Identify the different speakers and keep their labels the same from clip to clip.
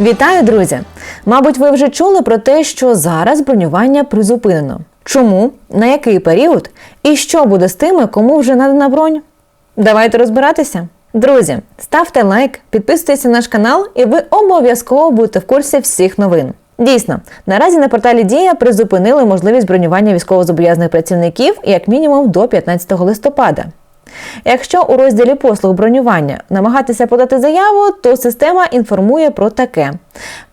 Speaker 1: Вітаю, друзі! Мабуть, ви вже чули про те, що зараз бронювання призупинено. Чому, на який період і що буде з тими, кому вже надана бронь? Давайте розбиратися. Друзі, ставте лайк, підписуйтесь на наш канал, і ви обов'язково будете в курсі всіх новин. Дійсно, наразі на порталі Дія призупинили можливість бронювання військовозобов'язаних працівників як мінімум до 15 листопада. Якщо у розділі послуг бронювання намагатися подати заяву, то система інформує про таке: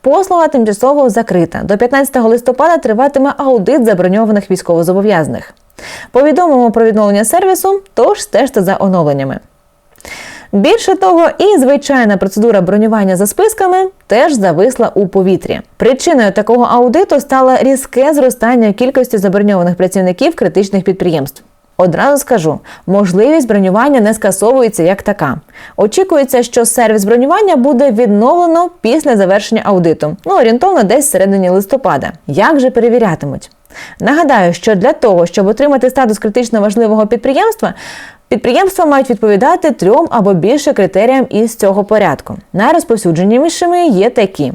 Speaker 1: послуга тимчасово закрита. До 15 листопада триватиме аудит заброньованих військовозобов'язаних. Повідомимо про відновлення сервісу, тож стежте за оновленнями. Більше того, і звичайна процедура бронювання за списками теж зависла у повітрі. Причиною такого аудиту стало різке зростання кількості заброньованих працівників критичних підприємств. Одразу скажу, можливість бронювання не скасовується як така. Очікується, що сервіс бронювання буде відновлено після завершення аудиту, ну орієнтовно десь в середині листопада. Як же перевірятимуть? Нагадаю, що для того, щоб отримати статус критично важливого підприємства, підприємства мають відповідати трьом або більше критеріям із цього порядку. Найрозповсюдженішими є такі.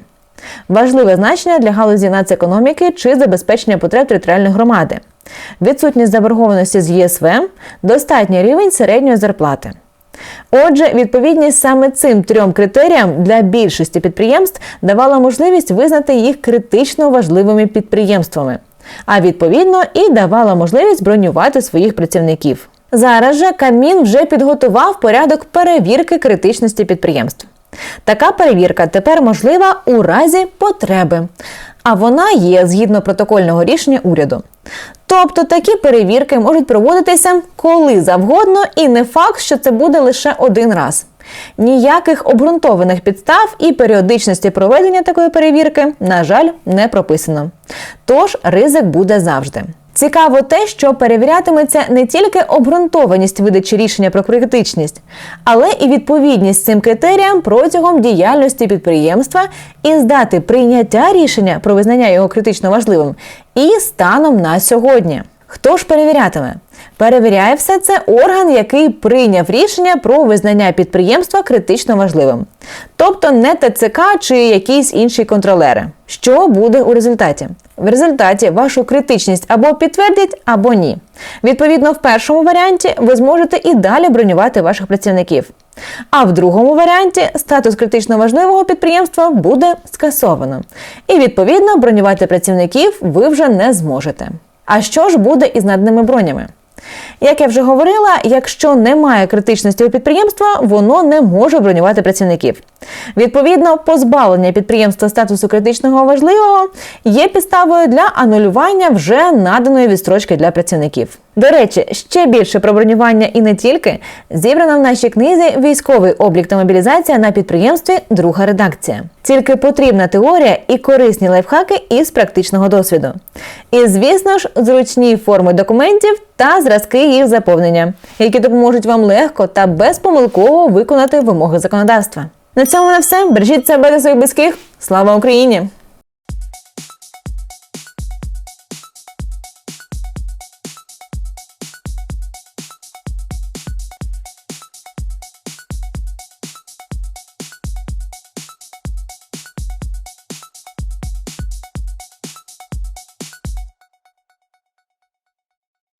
Speaker 1: Важливе значення для галузі нацекономіки чи забезпечення потреб територіальної громади, відсутність заборгованості з ЄСВ, достатній рівень середньої зарплати. Отже, відповідність саме цим трьом критеріям для більшості підприємств давала можливість визнати їх критично важливими підприємствами, а відповідно і давала можливість бронювати своїх працівників. Зараз же Кабмін вже підготував порядок перевірки критичності підприємств. Така перевірка тепер можлива у разі потреби, а вона є згідно протокольного рішення уряду. Тобто такі перевірки можуть проводитися коли завгодно, і не факт, що це буде лише один раз. Ніяких обґрунтованих підстав і періодичності проведення такої перевірки, на жаль, не прописано. Тож ризик буде завжди. Цікаво те, що перевірятиметься не тільки обґрунтованість видачі рішення про критичність, але і відповідність цим критеріям протягом діяльності підприємства і здати прийняття рішення про визнання його критично важливим і станом на сьогодні. Хто ж перевірятиме? Перевіряє все це орган, який прийняв рішення про визнання підприємства критично важливим, тобто не ТЦК чи якісь інші контролери. Що буде у результаті? В результаті вашу критичність або підтвердять, або ні. Відповідно, в першому варіанті ви зможете і далі бронювати ваших працівників. А в другому варіанті статус критично важливого підприємства буде скасовано. І відповідно бронювати працівників ви вже не зможете. А що ж буде із надними бронями? Як я вже говорила, якщо немає критичності у підприємства, воно не може бронювати працівників. Відповідно, позбавлення підприємства статусу критичного важливого є підставою для анулювання вже наданої відстрочки для працівників. До речі, ще більше про бронювання і не тільки зібрано в нашій книзі Військовий облік та мобілізація на підприємстві. Друга редакція. Тільки потрібна теорія і корисні лайфхаки із практичного досвіду. І, звісно ж, зручні форми документів та зразки їх заповнення, які допоможуть вам легко та безпомилково виконати вимоги законодавства. На цьому на все. Бережіть себе та своїх близьких. Слава Україні!